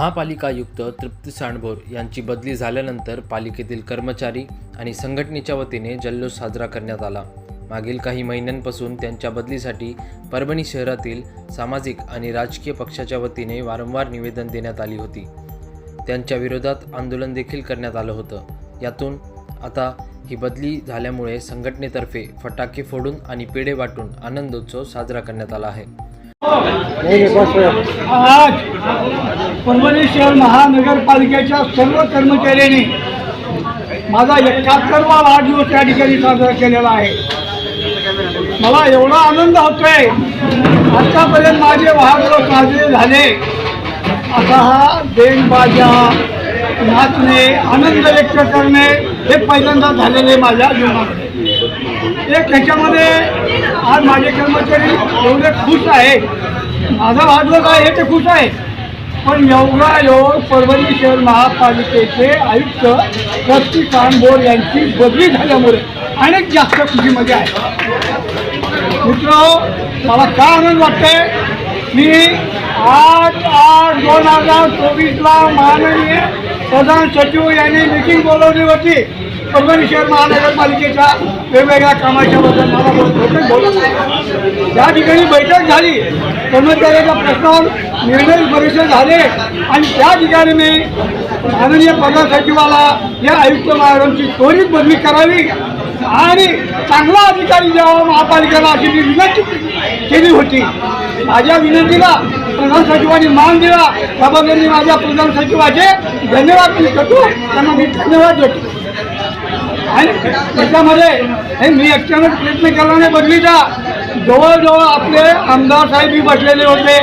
महापालिका आयुक्त तृप्ती सांडभोर यांची बदली झाल्यानंतर पालिकेतील कर्मचारी आणि संघटनेच्या वतीने जल्लोष साजरा करण्यात आला. मागील काही महिन्यांपासून त्यांच्या बदलीसाठी परभणी शहरातील सामाजिक आणि राजकीय पक्षाच्या वतीने वारंवार निवेदन देण्यात आली होती. त्यांच्या विरोधात आंदोलन देखील करण्यात आलं होतं. यातून आता ही बदली झाल्यामुळे संघटनेतर्फे फटाके फोडून आणि पेढे वाटून आनंदोत्सव साजरा करण्यात आला आहे. आज परभणी शहर महानगरपालिकेच्या सर्व कर्मचाऱ्यांनी माझा एकाहत्तरवा वाढदिवस या ठिकाणी साजरा केलेला आहे. मला एवढा आनंद होतोय. आतापर्यंत माझे वाढदिवस साजरे झाले. असा हा देणबाजा नाचणे आनंद व्यक्त करणे हे पहिल्यांदा झालेले माझ्या जीवनामध्ये. एक ह्याच्यामध्ये आज माझे कर्मचारी एवढे खुश आहे. माझा वाढदिवस आहे हे ते खुश आहे. पण एवढा योग परभणी शहर महापालिकेचे आयुक्त ट्रस्टी कानबोर यांची बदली झाल्यामुळे अनेक जास्त खुशीमध्ये आहे. मित्र मला का आनंद वाटतंय? मी आठ आठ दोन हजार चोवीसला माननीय प्रधान सचिव यांनी मिटिंग बोलवली होती. परभणी शहर महानगरपालिकेच्या वेगवेगळ्या कामाच्या बद्दल मला बोलत बोलत त्या ठिकाणी बैठक झाली कर्मचाऱ्याच्या प्रश्नावर निर्णय परिषद झाले आणि त्या ठिकाणी मी माननीय प्रधान सचिवाला या आयुक्त महाराजांची त्वरित बदली करावी आणि चांगला अधिकारी द्यावा महापालिकेला अशी मी विनंती केली होती माझ्या विनंतीला प्रधान सचिवांनी मान दिला. त्याबद्दल मी माझ्या प्रधान सचिवाचे धन्यवाद मी करतो. त्यांना मी धन्यवाद देतो. आणि त्याच्यामध्ये हे मी एकट्यानं प्रयत्न केला नाही बदलीचा जवळजवळ आपले आमदार साहेबही बसलेले होते.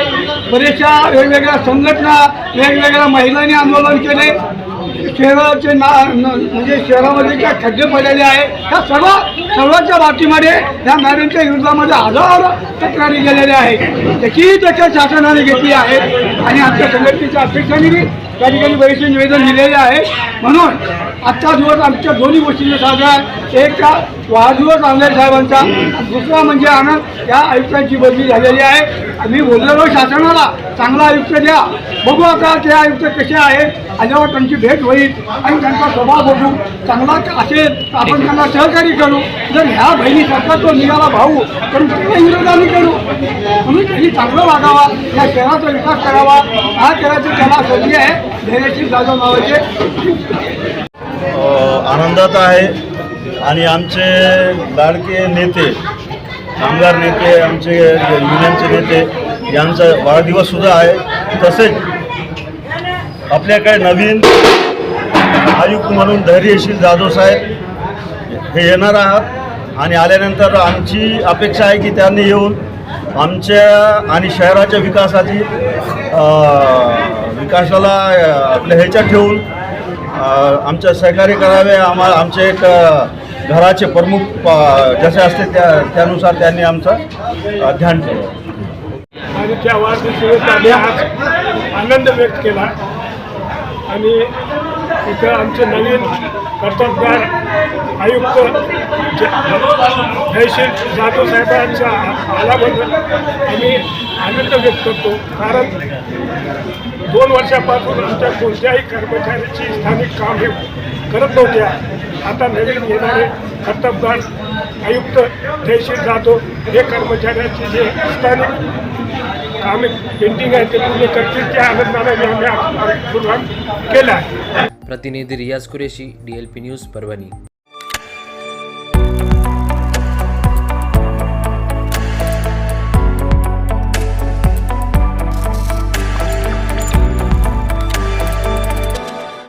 बरेचशा वेगवेगळ्या संघटना वेगवेगळ्या महिलांनी आंदोलन केले. शहराचे ना म्हणजे शहरामध्ये ज्या खड्डे पडलेले आहे ह्या सर्व सर्वांच्या बाबतीमध्ये ह्या मॅडमच्या विरोधामध्ये हजारो तक्रारी गेलेल्या आहेत. त्याचीही त्याच्या शासनाने घेतली आहे. आणि आमच्या संघटनेच्या अध्यक्षांनी त्या ठिकाणी बरेचसे निवेदन दिलेले आहे. म्हणून आजचा दिवस आमच्या दोन्ही गोष्टींचा साजरा आहे एक वाढदिवस आमदार साहेबांचा दुसरा म्हणजे आनंद या आयुक्तांची बदली झालेली आहे. आम्ही बोललेलो शासनाला चांगला आयुक्त द्या. बघू आता ते आयुक्त कसे आहेत. आल्यावर त्यांची भेट होईल. आणि त्यांचा स्वभाव बघू. चांगला असेल तर आपण त्यांना सहकार्य करू. जर ह्या बहिणी तो निघाला भाऊ तर त्याला आम्ही करू. म्हणून त्यांनी चांगलं वागावा. या शहराचा विकास करावा. हा शहराची कला सोडली आहे. आनंदात आहे. आणि आमचे लाडके नेते कामगार नेते आमचे युनियनचे नेते यांचा वाढदिवससुद्धा आहे. तसेच आपल्याकडे नवीन आयुक्त म्हणून धैर्यशील जाधव साहेब हे येणार आहात. आणि आल्यानंतर आमची अपेक्षा आहे की त्यांनी येऊन आमच्या आणि शहराच्या विकासाची अ, विकासाला आपल्या ह्याच्यात ठेवून आमच्या सहकार्य करावे. आम्हाला आमचे एक घराचे प्रमुख जसे असते त्या त्यानुसार त्यांनी आमचं ध्यान ठेवलं. आणि त्या वाढदिवसाने आनंद व्यक्त केला. आणि इथं आमचे नवीन कर्तबगार आयुक्त जयशील जाधव साहेबांचा आल्याबद्दल आम्ही आनंद व्यक्त करतो. कारण दोन वर्षापासून आमच्या कोणत्याही कर्मचाऱ्याची स्थानिक काम हे करत नव्हत्या. आता नवीन येणारे कर्तबगार आयुक्त जयशील जाधव हे कर्मचाऱ्याची जे स्थानिक कामे पेंटिंग आहे ते पूर्ण करतील त्या आनंदाने आम्ही आज सुरुवात आहे. પ્રતિનિધિ રિયાઝ કુરેશી ડીએલપી ન્યૂઝ પરવાની